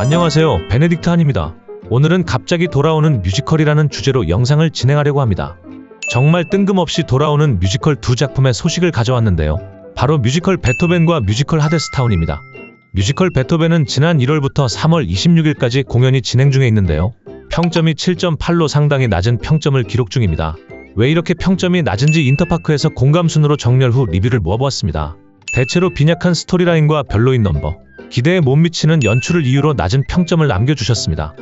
안녕하세요. 베네딕트 한입니다. 오늘은 갑자기 돌아오는 뮤지컬이라는 주제로 영상을 진행하려고 합니다. 정말 뜬금없이 돌아오는 뮤지컬 두 작품의 소식을 가져왔는데요. 바로 뮤지컬 베토벤과 뮤지컬 하데스타운입니다. 뮤지컬 베토벤은 지난 1월부터 3월 26일까지 공연이 진행 중에 있는데요. 평점이 7.8로 상당히 낮은 평점을 기록 중입니다. 왜 이렇게 평점이 낮은지 인터파크에서 공감순으로 정렬 후 리뷰를 모아보았습니다. 대체로 빈약한 스토리라인과 별로인 넘버, 기대에 못 미치는 연출을 이유로 낮은 평점을 남겨주셨습니다.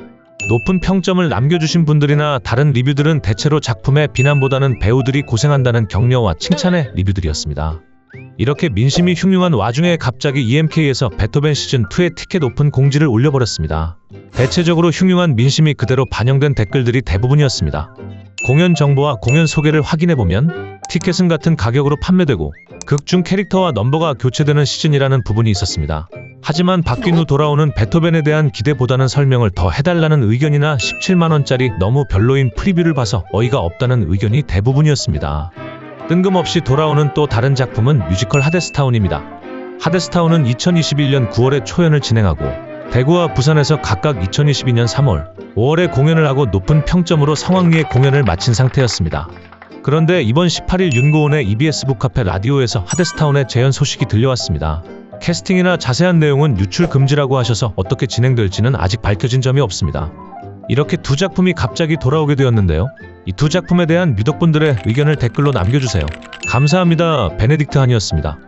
높은 평점을 남겨주신 분들이나 다른 리뷰들은 대체로 작품의 비난보다는 배우들이 고생한다는 격려와 칭찬의 리뷰들이었습니다. 이렇게 민심이 흉흉한 와중에 갑자기 EMK에서 베토벤 시즌2의 티켓 오픈 공지를 올려버렸습니다. 대체적으로 흉흉한 민심이 그대로 반영된 댓글들이 대부분이었습니다. 공연 정보와 공연 소개를 확인해보면 티켓은 같은 가격으로 판매되고 극중 캐릭터와 넘버가 교체되는 시즌이라는 부분이 있었습니다. 하지만 바뀐 후 돌아오는 베토벤에 대한 기대보다는 설명을 더 해달라는 의견이나 17만원짜리 너무 별로인 프리뷰를 봐서 어이가 없다는 의견이 대부분이었습니다. 뜬금없이 돌아오는 또 다른 작품은 뮤지컬 하데스타운입니다. 하데스타운은 2021년 9월에 초연을 진행하고 대구와 부산에서 각각 2022년 3월, 5월에 공연을 하고 높은 평점으로 성황리에 공연을 마친 상태였습니다. 그런데 이번 18일 윤고은의 EBS 북카페 라디오에서 하데스타운의 재연 소식이 들려왔습니다. 캐스팅이나 자세한 내용은 유출 금지라고 하셔서 어떻게 진행될지는 아직 밝혀진 점이 없습니다. 이렇게 두 작품이 갑자기 돌아오게 되었는데요. 이 두 작품에 대한 미덕분들의 의견을 댓글로 남겨주세요. 감사합니다. 베네딕트 한이었습니다.